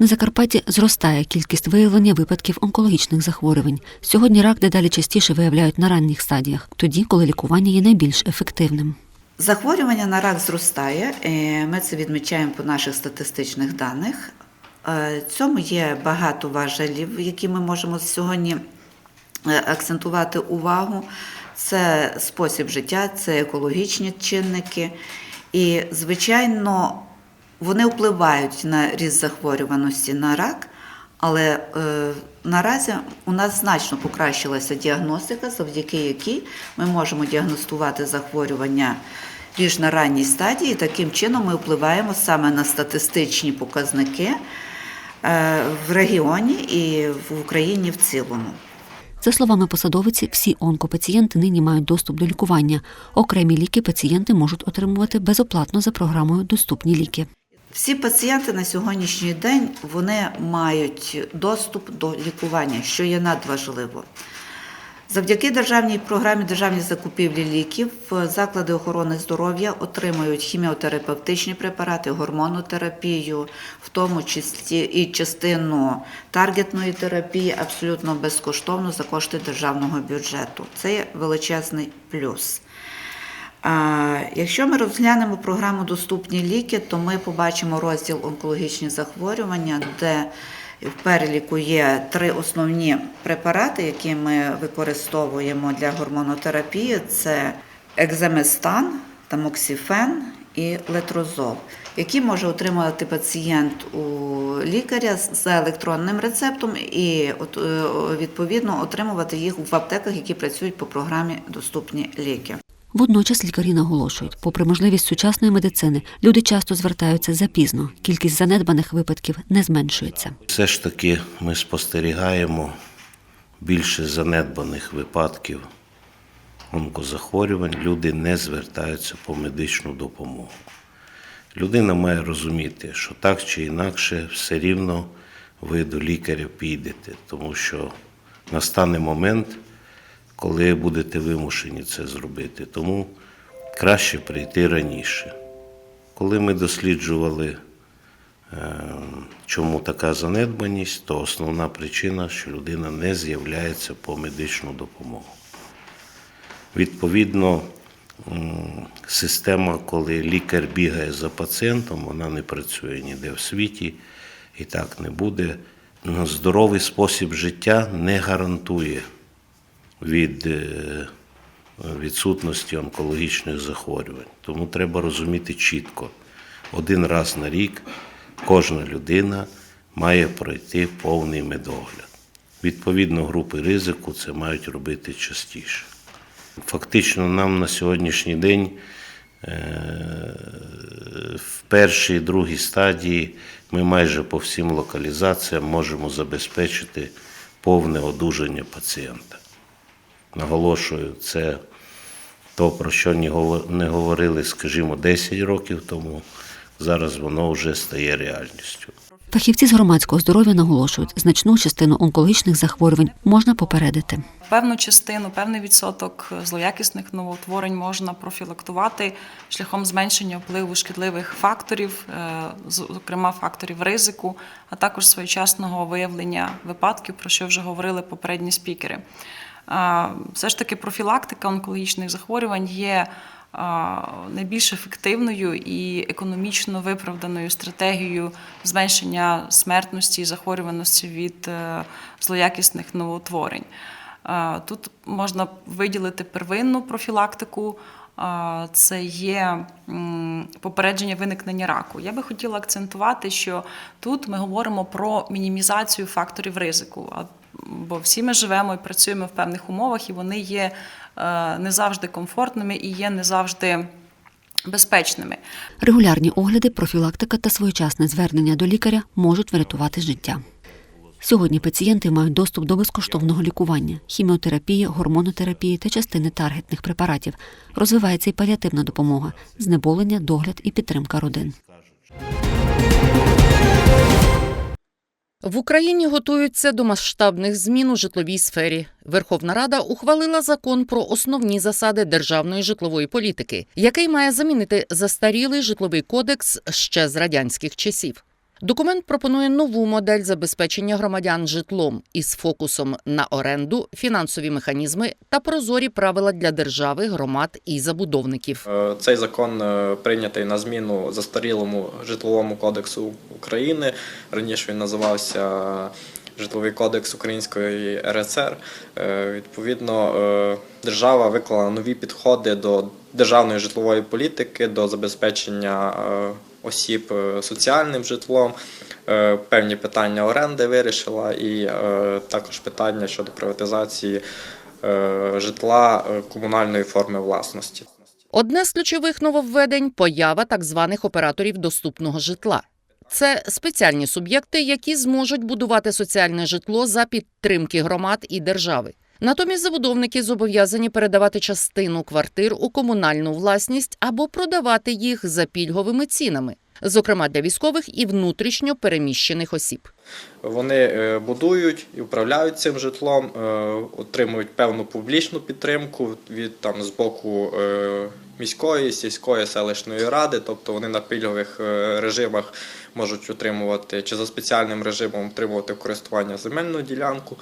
На Закарпатті зростає кількість виявлення випадків онкологічних захворювань. Сьогодні рак дедалі частіше виявляють на ранніх стадіях, тоді, коли лікування є найбільш ефективним. Захворювання на рак зростає. е, Ми це відмічаємо по наших статистичних даних. Е, Цьому є багато важелів, які ми можемо сьогодні е, акцентувати увагу. Це спосіб життя, це екологічні чинники. І, звичайно, вони впливають на ріст захворюваності на рак, але е, наразі у нас значно покращилася діагностика, завдяки якій ми можемо діагностувати захворювання більш на ранній стадії. Таким чином ми впливаємо саме на статистичні показники е, в регіоні і в Україні в цілому. За словами посадовиці, всі онкопацієнти нині мають доступ до лікування. Окремі ліки пацієнти можуть отримувати безоплатно за програмою Доступні ліки. Всі пацієнти на сьогоднішній день вони мають доступ до лікування, що є надважливо. Завдяки державній програмі державні закупівлі ліків е, заклади охорони здоров'я отримують хіміотерапевтичні препарати, гормонотерапію, в тому числі і частину таргетної терапії абсолютно безкоштовно за кошти державного бюджету. Це величезний плюс. Якщо ми розглянемо програму Доступні ліки, то ми побачимо розділ онкологічні захворювання, де в переліку є три основні препарати, які ми використовуємо для гормонотерапії: це екземестан, тамоксіфен і летрозол, які може отримати пацієнт у лікаря за електронним рецептом і е, відповідно отримувати їх в аптеках, які працюють по програмі Доступні ліки. Водночас лікарі наголошують, попри можливість сучасної медицини, люди часто звертаються запізно. Кількість занедбаних випадків не зменшується. Все ж таки ми спостерігаємо більше занедбаних випадків онкозахворювань. Люди не звертаються по медичну допомогу. Людина має розуміти, що так чи інакше все рівно ви до лікаря підете, тому що настане момент, коли будете вимушені це зробити. Тому краще прийти раніше. Коли ми досліджували Е, Чому така занедбаність? То основна причина, що людина не з'являється по медичну допомогу. Відповідно, система, коли лікар бігає за пацієнтом, вона не працює ніде в світі і так не буде. Здоровий спосіб життя не гарантує від е, відсутності онкологічних захворювань. Тому треба розуміти чітко, один раз на рік кожна людина має пройти повний медогляд. Відповідно, групи ризику це мають робити частіше. Фактично, нам на сьогоднішній день е, в першій і другій стадії ми майже по всім локалізаціям можемо забезпечити повне одужання пацієнта. Наголошую, це то, про що не гово- говорили, скажімо, 10 років тому. Зараз воно вже стає реальністю. Фахівці з громадського здоров'я наголошують, значну частину онкологічних захворювань можна попередити. Певну частину, певний відсоток злоякісних новоутворень можна профілактувати шляхом зменшення впливу шкідливих факторів, е, зокрема факторів ризику, а також своєчасного виявлення випадків, про що вже говорили попередні спікери. Е, Все ж таки профілактика онкологічних захворювань є найбільш ефективною і економічно виправданою стратегією зменшення смертності і захворюваності від е, злоякісних новоутворень. Е, Тут можна виділити первинну профілактику. е, Це є попередження виникнення раку. Я би хотіла акцентувати, що тут ми говоримо про мінімізацію факторів ризику. Бо всі ми живемо і працюємо в певних умовах, і вони є е, не завжди комфортними і є не завжди безпечними. Регулярні огляди, профілактика та своєчасне звернення до лікаря можуть врятувати життя. Сьогодні пацієнти мають доступ до безкоштовного лікування, хіміотерапії, гормонотерапії та частини таргетних препаратів. Розвивається і паліативна допомога, знеболення, догляд і підтримка родин. В Україні готуються до масштабних змін у житловій сфері. Верховна Рада ухвалила закон про основні засади державної житлової політики, який має замінити застарілий житловий кодекс ще з радянських часів. Документ пропонує нову модель забезпечення громадян житлом із фокусом на оренду, фінансові механізми та прозорі правила для держави, громад і забудовників. Е, Цей закон е, прийнятий на зміну застарілому житловому кодексу України. Раніше він називався Житловий кодекс Української РСР. Е, Відповідно, е, держава виклала нові підходи до державної житлової політики, до забезпечення е, осіб е, соціальним житлом. Е, Певні питання оренди вирішила, і е, також питання щодо приватизації житла комунальної форми власності. Одне з ключових нововведень поява так званих операторів доступного житла. Це спеціальні суб'єкти, які зможуть будувати соціальне житло за підтримки громад і держави. Натомість забудовники зобов'язані передавати частину квартир у комунальну власність або продавати їх за пільговими цінами, зокрема для військових і внутрішньо переміщених осіб. Вони е, будують і управляють цим житлом, е, отримують певну публічну підтримку від там з боку е, міської, сільської селищної ради, тобто вони на пільгових режимах можуть отримувати чи за спеціальним режимом отримувати користування земельну ділянку,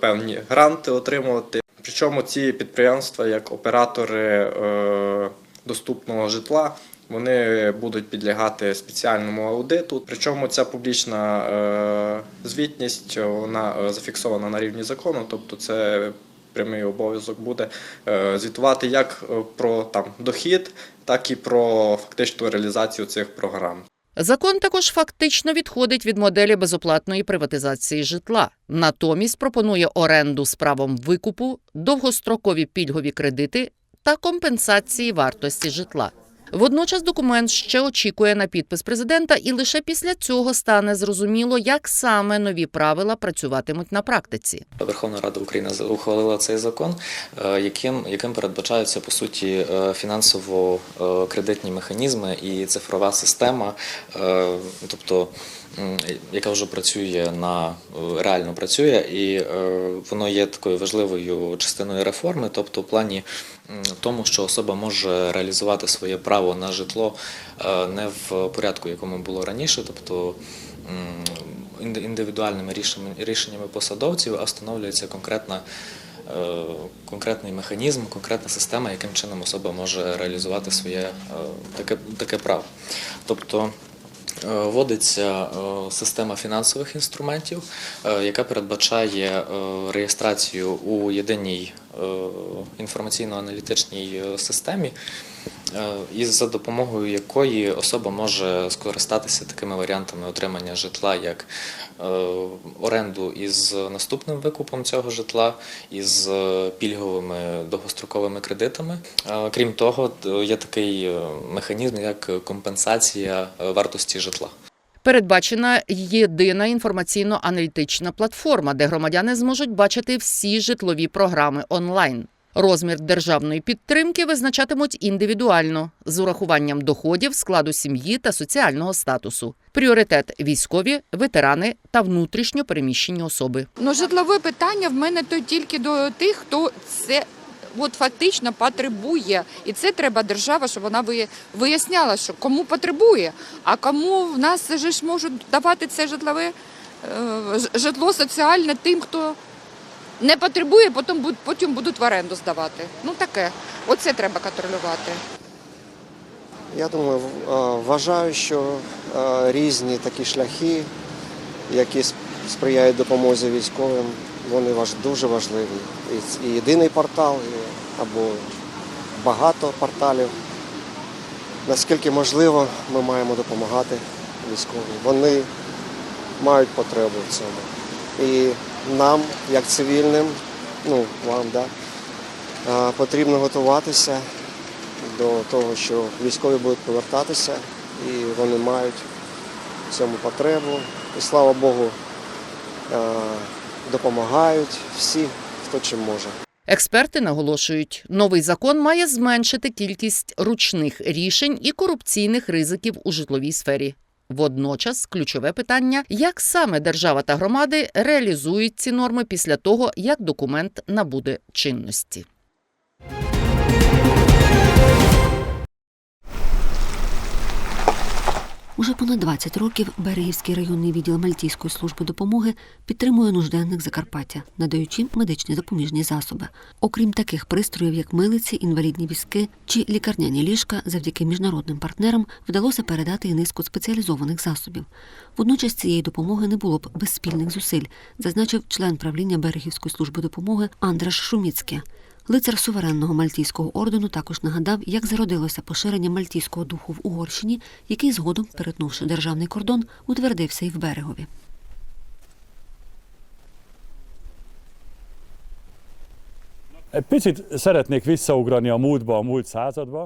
певні гранти отримувати. Причому ці підприємства, як оператори е, доступного житла, вони будуть підлягати спеціальному аудиту. Причому ця публічна е, звітність вона е, зафіксована на рівні закону, тобто це прямий обов'язок буде е, звітувати як е, про там дохід, так і про фактичну реалізацію цих програм. Закон також фактично відходить від моделі безоплатної приватизації житла. Натомість пропонує оренду з правом викупу, довгострокові пільгові кредити та компенсації вартості житла. Водночас документ ще очікує на підпис президента, і лише після цього стане зрозуміло, як саме нові правила працюватимуть на практиці. Верховна Рада України ухвалила цей закон, е, яким, яким передбачаються по суті е, фінансово-кредитні механізми і цифрова система, е, тобто яка вже працює на е, реально працює, і е, воно є такою важливою частиною реформи, тобто в плані тому, що особа може реалізувати своє право на житло е, не в порядку, якому було раніше, тобто індивідуальними рішеннями, посадовців, а встановлюється конкретна. Конкретний механізм, конкретна система, яким чином особа може реалізувати своє таке, таке право. Тобто вводиться е, система фінансових інструментів, е, яка передбачає е, реєстрацію у єдиній е, інформаційно-аналітичній е, системі, е, і за допомогою якої особа може скористатися такими варіантами отримання житла, як е, оренду із наступним викупом цього житла, із е, пільговими довгостроковими кредитами. Е, Крім того, є такий е, механізм, як компенсація е, вартості житла. Передбачена єдина інформаційно-аналітична платформа, де громадяни зможуть бачити всі житлові програми онлайн. Розмір державної підтримки визначатимуть індивідуально з урахуванням доходів, складу сім'ї та соціального статусу. Пріоритет військові, ветерани та внутрішньо переміщені особи. Ну, житлове питання в мене то тільки до тих, хто це от фактично потребує. І це треба держава, щоб вона ви- виясняла, що кому потребує, а кому в нас же ж можуть давати це житлове е, житло соціальне тим, хто не потребує, потім потім будуть в оренду здавати. Ну таке. Оце треба контролювати. Я думаю, вважаю, що різні такі шляхи, які сприяють допомозі військовим, вони дуже важливі. І єдиний портал, або багато порталів. Наскільки можливо, ми маємо допомагати військовим. Вони мають потребу в цьому. І нам, як цивільним, ну вам, да, потрібно готуватися до того, що військові будуть повертатися, і вони мають в цьому потребу. І слава Богу, допомагають всі, хто чим може. Експерти наголошують, новий закон має зменшити кількість ручних рішень і корупційних ризиків у житловій сфері. Водночас ключове питання, як саме держава та громади реалізують ці норми після того, як документ набуде чинності. Уже понад 20 років Берегівський районний відділ Мальтійської служби допомоги підтримує нужденних Закарпаття, надаючи медичні допоміжні засоби. Окрім таких пристроїв, як милиці, інвалідні візки чи лікарняні ліжка, завдяки міжнародним партнерам вдалося передати і низку спеціалізованих засобів. Водночас цієї допомоги не було б без спільних зусиль, зазначив член правління Берегівської служби допомоги Андраш Шуміцьке. Лицар суверенного мальтійського ордену також нагадав, як зародилося поширення мальтійського духу в Угорщині, який згодом, перетнувши державний кордон, утвердився і в берегові. Picit szeretnék visszaugrani a múltba, a múlt századba.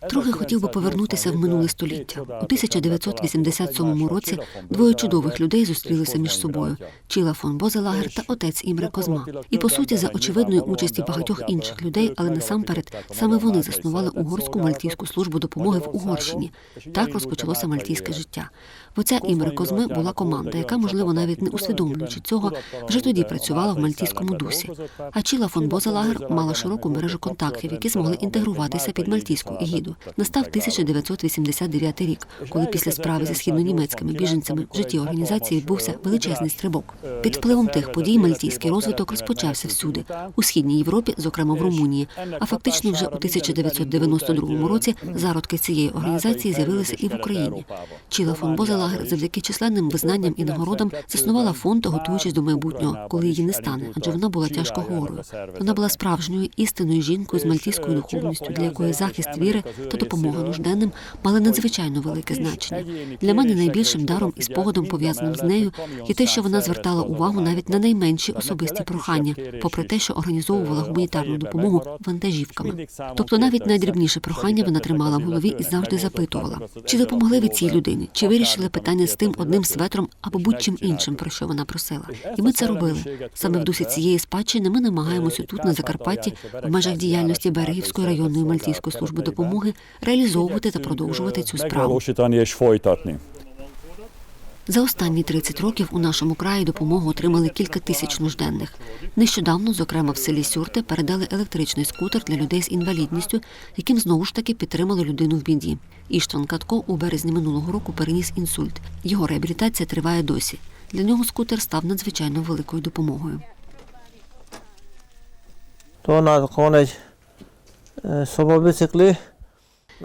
Трохи хотів би повернутися в минуле століття. У 1987 році двоє чудових людей зустрілися між собою: Чіла фон Бозелагер та отець Імре Козма. І по суті, за очевидної участі багатьох інших людей, але насамперед саме вони заснували угорську мальтійську службу допомоги в Угорщині. Так розпочалося мальтійське життя. В отця Імре Козми була команда, яка, можливо, навіть не усвідомлюючи цього, вже тоді працювала в мальтійському дусі. А Чіла фон Бозелагер мала широку мережу контактів, які змогли інтегруватися під мальтійську егіду. Настав 1989 рік, коли після справи зі східнонімецькими біженцями в житті організації відбувся величезний стрибок. Під впливом тих подій мальтійський розвиток розпочався всюди у східній Європі, зокрема в Румунії. А фактично вже у 1992 році зародки цієї організації з'явилися і в Україні. Чіла фон Бозелагер завдяки численним визнанням і нагородам заснувала фонд, готуючись до майбутнього, коли її не стане, адже вона була тяжко хворою. Вона була справжньою істинною жінкою з мальтійською духовністю, для якої захист віри та допомога нужденним мали надзвичайно велике значення. Для мене найбільшим даром і спогадом пов'язаним з нею є те, що вона звертала увагу навіть на найменші особисті прохання, попри те, що організовувала гуманітарну допомогу вантажівками. Тобто навіть найдрібніше прохання вона тримала в голові і завжди запитувала, чи допомогли ви цій людині, чи вирішили питання з тим одним светром або будь-чим іншим, про що вона просила. І ми це робили. Саме в дусі цієї спадщини ми намагаємося тут, на Закарпатті, в межах діяльності Берегівської районної мальтійської служби допомоги реалізовувати та продовжувати цю справу. За останні 30 років у нашому краї допомогу отримали кілька тисяч нужденних. Нещодавно, зокрема в селі Сюрте, передали електричний скутер для людей з інвалідністю, яким знову ж таки підтримали людину в біді. Іштван Катко у березні минулого року переніс інсульт. Його реабілітація триває досі. Для нього скутер став надзвичайно великою допомогою. То надходить собобицикли.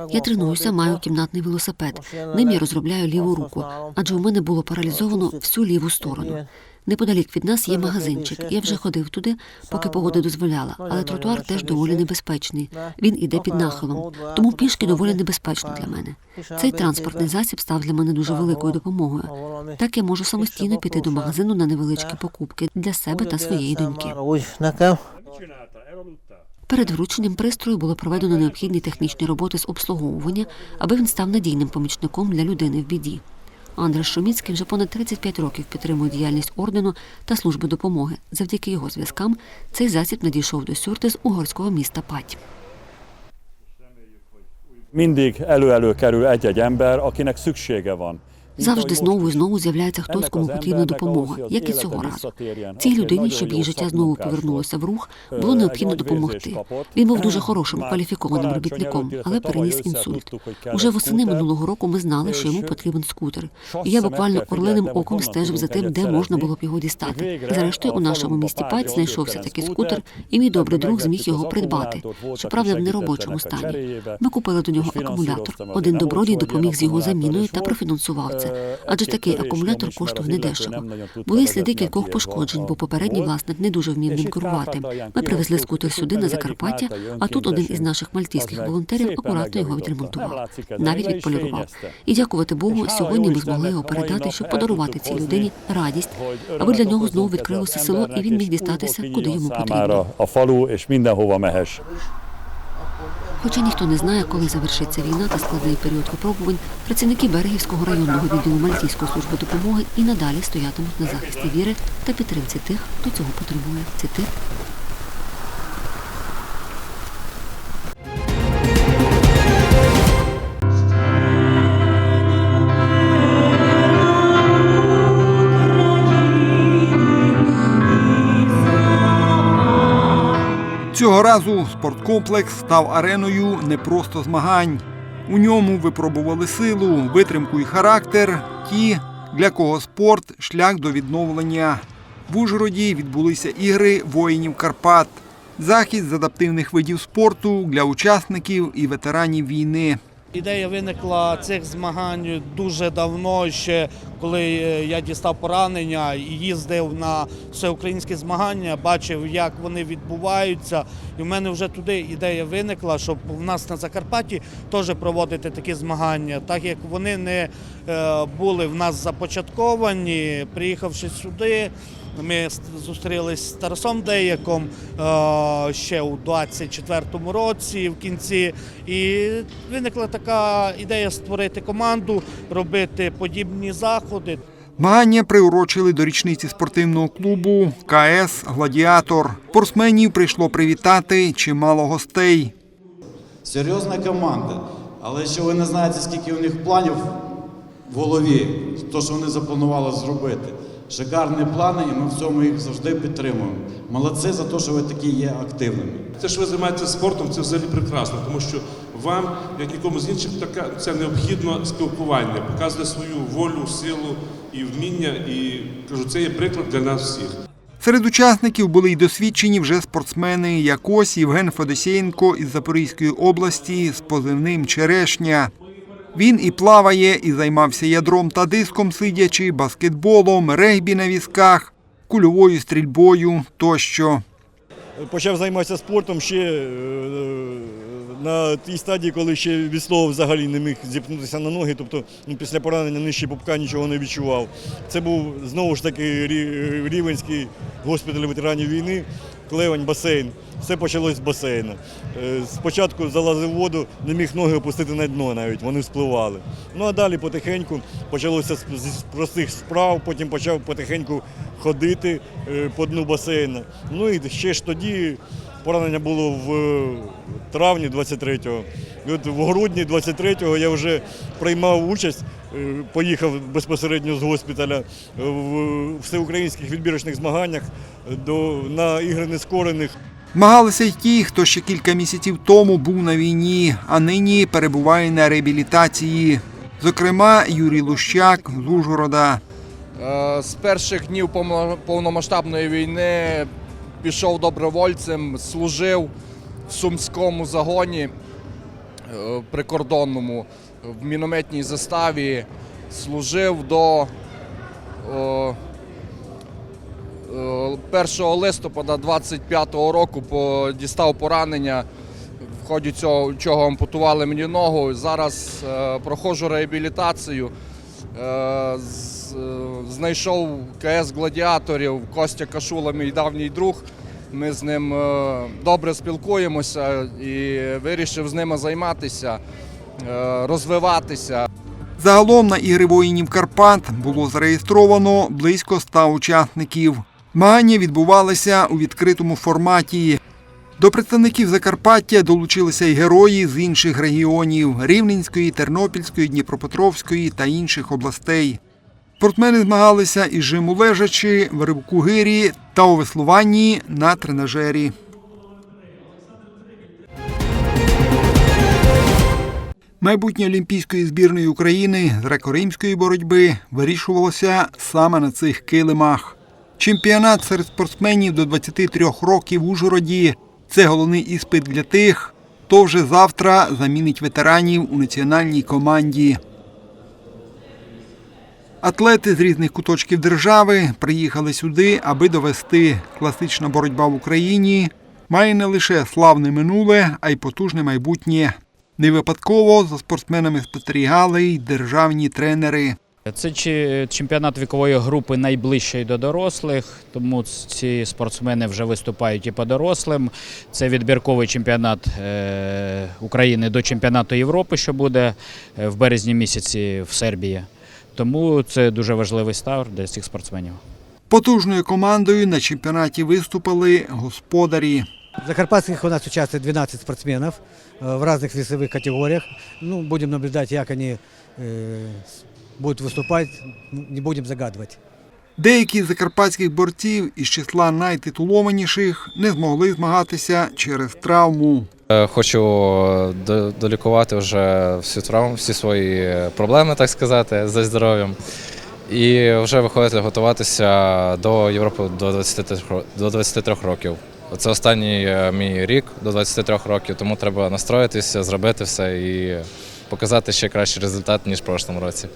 Я тренуюся, маю кімнатний велосипед. Ним я розробляю ліву руку, адже у мене було паралізовано всю ліву сторону. Неподалік від нас є магазинчик. Я вже ходив туди, поки погода дозволяла, але тротуар теж доволі небезпечний. Він іде під нахилом, тому пішки доволі небезпечно для мене. Цей транспортний засіб став для мене дуже великою допомогою. Так я можу самостійно піти до магазину на невеличкі покупки для себе та своєї доньки. Перед врученням пристрою було проведено необхідні технічні роботи з обслуговування, аби він став надійним помічником для людини в біді. Андрес Шуміцький вже понад 35 років підтримує діяльність ордену та служби допомоги. Завдяки його зв'язкам цей засіб надійшов до Сюрти з угорського міста Пать. Mindig elő-elő kerül egy-egy ember, akinek szüksége van. Завжди знову і знову з'являється хтось, кому потрібна допомога, як і цього разу. Цій людині, щоб її життя знову повернулося в рух, було необхідно допомогти. Він був дуже хорошим кваліфікованим робітником, але переніс інсульт. Уже восени минулого року ми знали, що йому потрібен скутер. І я буквально орлиним оком стежив за тим, де можна було б його дістати. Зрештою, у нашому місті Пать знайшовся такий скутер, і мій добрий друг зміг його придбати. Щоправда, в неробочому стані. Ми купили до нього акумулятор. Один добродій допоміг з його заміною та профінансував це. Адже такий акумулятор коштує недешево. Були сліди кількох пошкоджень, бо попередній власник не дуже вмів ним керувати. Ми привезли скутер сюди на Закарпаття, а тут один із наших мальтійських волонтерів акуратно його відремонтував, навіть відполірував. І дякувати Богу, сьогодні ми змогли його передати, щоб подарувати цій людині радість, аби для нього знову відкрилося село, і він міг дістатися, куди йому потрібно. Хоча ніхто не знає, коли завершиться війна та складний період випробувань, працівники Берегівського районного відділу Мальтійської служби допомоги і надалі стоятимуть на захисті віри та підтримці тих, хто цього потребує. Це тих, Цього разу спорткомплекс став ареною не просто змагань, У ньому випробували силу, витримку і характер ті, для кого спорт шлях до відновлення. В Ужгороді відбулися ігри воїнів Карпат. Захід з адаптивних видів спорту для учасників і ветеранів війни. Ідея виникла цих змагань дуже давно, ще коли е, я дістав поранення і їздив на всеукраїнські змагання, бачив, як вони відбуваються. І в мене вже туди ідея виникла, щоб в нас на Закарпатті теж проводити такі змагання, так як вони не е, були в нас започатковані, приїхавши сюди. Ми зустрілись з Тарасом Деяком е, ще у 24-му році в кінці. І виникла така ідея створити команду, робити подібні заходи. Змагання приурочили до річниці спортивного клубу КС Гладіатор. Спортсменів прийшло привітати чимало гостей. Серйозна команда. Але що ви не знаєте, скільки у них планів в голові, то, що вони запланували зробити. Шикарні плани, і ми в цьому їх завжди підтримуємо. Молодці за те, що ви такі є активними. Те, що ви займаєтеся спортом, це взагалі прекрасно, тому що вам, як нікому з інших, така це необхідно спілкування, показує свою волю, силу і вміння. І кажу, це є приклад для нас всіх. Серед учасників були й досвідчені вже спортсмени, як ось Євген Федосєєнко із Запорізької області з позивним Черешня. Він і плаває, і займався ядром та диском сидячи, баскетболом, регбі на візках, кульовою стрільбою тощо. Почав займатися спортом ще е, на тій стадії, коли ще від слова взагалі не міг зіпнутися на ноги, тобто ну, після поранення нижче пупка нічого не відчував. Це був знову ж таки рі- рівенський госпіталь ветеранів війни, Клевань, басейн. Все почалось з басейну. Е, Спочатку залазив в воду, не міг ноги опустити на дно навіть, вони вспливали. Ну а далі потихеньку почалося з з простих справ, потім почав потихеньку ходити е, по дну басейну. Ну і ще ж тоді поранення було в травні 23-го. І от в грудні 23-го я вже приймав участь, е, поїхав безпосередньо з госпіталя в всеукраїнських відбірочних змаганнях до, на ігри нескорених. Змагалися й ті, хто ще кілька місяців тому був на війні, а нині перебуває на реабілітації. Зокрема, Юрій Лущак з Ужгорода. Е, З перших днів повно- повномасштабної війни пішов добровольцем, служив в сумському загоні е, прикордонному в мінометній заставі, служив до 1 листопада 25-го року, дістав поранення. В ході цього чого ампутували мені ногу. Зараз е, проходжу реабілітацію. Е, з- е, знайшов КС гладіаторів Костя Кашула, мій давній друг. Ми з ним е, добре спілкуємося і вирішив з ними займатися, е, розвиватися. Загалом на ігри воїнів Карпат було зареєстровано близько ста учасників. Змагання відбувалися у відкритому форматі. До представників Закарпаття долучилися й герої з інших регіонів Рівненської, Тернопільської, Дніпропетровської та інших областей. Спортсмени змагалися із жиму лежачи, в ривку гирі та у веслуванні на тренажері. Майбутнє олімпійської збірної України з греко-римської боротьби вирішувалося саме на цих килимах. Чемпіонат серед спортсменів до 23 років в Ужгороді це головний іспит для тих, хто вже завтра замінить ветеранів у національній команді. Атлети з різних куточків держави приїхали сюди, аби довести класична боротьба в Україні має не лише славне минуле, а й потужне майбутнє. Не випадково за спортсменами спостерігали й державні тренери. Це чи- чемпіонат вікової групи найближчої до дорослих, тому ці спортсмени вже виступають і по дорослим. Це відбірковий чемпіонат е, України до чемпіонату Європи, що буде е, в березні місяці в Сербії. Тому це дуже важливий старт для цих спортсменів. Потужною командою на чемпіонаті виступили господарі. В Закарпатских у нас участвует 12 спортсменов э, в разных весовых категориях. Ну, будем наблюдать, как они э, с- будут выступать, Ну, не будем загадывать. Деякі з закарпатських борців із числа найтитулованіших не змогли змагатися через травму. Е, Хочу до- долікувати вже всю травму, всі свої проблеми, так сказати, зі здоров'ям. І вже виходити готуватися до Європи до 23, ро- до 23 років. Це останній е, мій рік до 23 років, тому треба настроїтися, зробити все і показати ще кращий результат, ніж в прошлому році.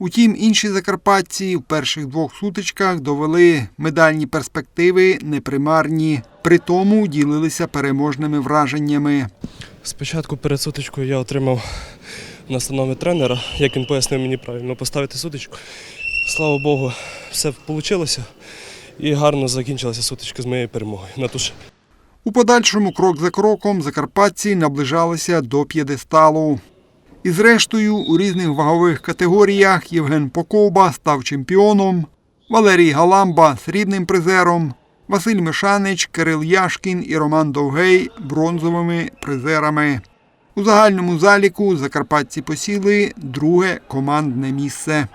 Утім, інші закарпатці в перших двох сутичках довели медальні перспективи непримарні. При тому ділилися переможними враженнями. Спочатку перед сутичкою я отримав настанови тренера, як він пояснив мені правильно поставити сутичку. Слава Богу, все вийшло і гарно закінчилася сутичка з моєю перемогою. На туше. У подальшому, крок за кроком, закарпатці наближалися до п'єдесталу. І зрештою, у різних вагових категоріях Євген Покоба став чемпіоном, Валерій Галамба срібним призером, Василь Мишанич, Кирил Яшкін і Роман Довгей бронзовими призерами. У загальному заліку закарпатці посіли друге командне місце.